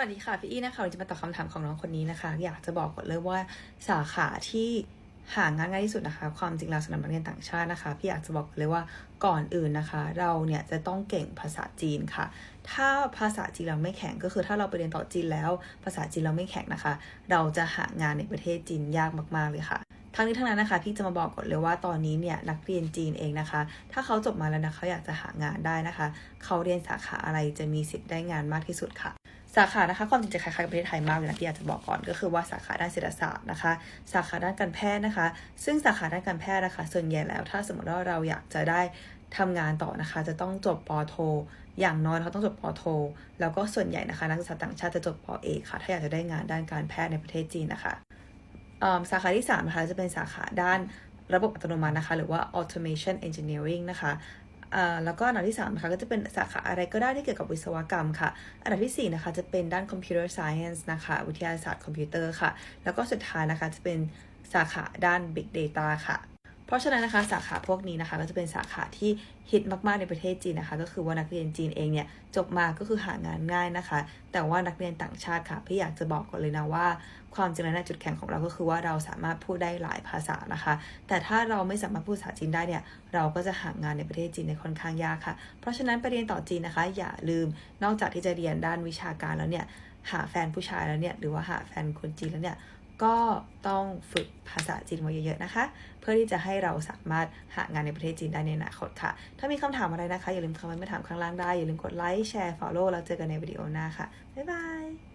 วัสดีค่ะพี่อี้นะคะวันนี้จะมาตอบคำถามของน้องคนนี้นะคะ อยากจะบอกก่อนเลยว่าสาขาที่หางานง่ายที่สุดนะคะ ความจริงแล้วสำหรับนักเรียนต่างชาตินะคะ พี่อยากจะบอกเลยว่าก่อนอื่นนะคะ เราเนี่ยจะต้องเก่งภาษาจีนค่ะ ถ้าภาษาจีนเราไม่แข็งก็คือ ถ้าเราไปเรียนต่อจีนแล้ว ภาษาจีนเราไม่แข็งนะคะ เราจะหางานในประเทศจีนยากมากๆเลยค่ะทั้งนี้ทั้งนั้นนะคะพี่จะมาบอกก่อนเลยว่าตอนนี้เนี่ยนักเรียนจีนเองนะคะ ถ้าเขาจบมาแล้วนะคะเขาอยากจะหางานได้นะคะ เขาเรียนสาขาอะไรจะมีสิทธิ์ได้งานมากที่สุดค่ะ สาขานะคะความจริงจะคล้ายๆกับประเทศไทยมากเลยนะที่อยากจะบอกก่อนก็คือว่าสาขาด้านเศรษฐศาสตร์นะคะ สาขาด้านการแพทย์นะคะ ซึ่งสาขาด้านการแพทย์นะคะส่วนใหญ่แล้วถ้าสมมติว่าเราอยากจะได้ทำงานต่อนะคะ จะต้องจบปอโท อย่างน้อยเขาต้องจบปอโท แล้วก็ส่วนใหญ่นะคะนักศึกษาต่างชาติจะจบปอเอกค่ะ ถ้าอยากจะได้งานด้านการแพทย์ในประเทศจีนนะคะสาขาที่3นะคะจะเป็นสาขาด้านระบบอัตโนมัตินะคะ หรือว่า automation engineering นะคะ แล้วก็อันดับที่3นะคะก็จะเป็นสาขาอะไรก็ได้ที่เกี่ยวกับวิศวกรรมค่ะ อันดับที่4นะคะจะเป็นด้าน computer science นะคะวิทยาศาสตร์คอมพิวเตอร์ค่ะ แล้วก็สุดท้ายนะคะจะเป็นสาขาด้าน big data ค่ะ เพราะฉะนั้นนะคะสาขาพวกนี้นะคะก็จะเป็นสาขาที่ฮิตมากๆในประเทศจีนนะคะ ก็คือว่านักเรียนจีนเองเนี่ยจบมาก็คือหางานง่ายนะคะ แต่ว่านักเรียนต่างชาติค่ะพี่อยากจะบอกก่อนเลยนะว่า ความจริงแล้วจุดแข็งของเราก็คือว่าเราสามารถพูดได้หลายภาษานะคะ แต่ถ้าเราไม่สามารถพูดภาษาจีนได้เนี่ยเราก็จะหางานในประเทศจีนในค่อนข้างยากค่ะ เพราะฉะนั้นไปเรียนต่อจีนนะคะ อย่าลืมนอกจากที่จะเรียนด้านวิชาการแล้วเนี่ยหาแฟนผู้ชายแล้วเนี่ยหรือว่าหาแฟนคนจีนแล้วเนี่ย ก็ต้องฝึกภาษาจีนมาเยอะๆนะคะ เพื่อที่จะให้เราสามารถหางานในประเทศจีนได้ในอนาคตค่ะ ถ้ามีคำถามอะไรนะคะ อย่าลืมคอมเมนต์มาถามข้างล่างได้ อย่าลืมกดไลค์แชร์ follow แล้วเจอกันในวิดีโอหน้าค่ะ บ๊ายบาย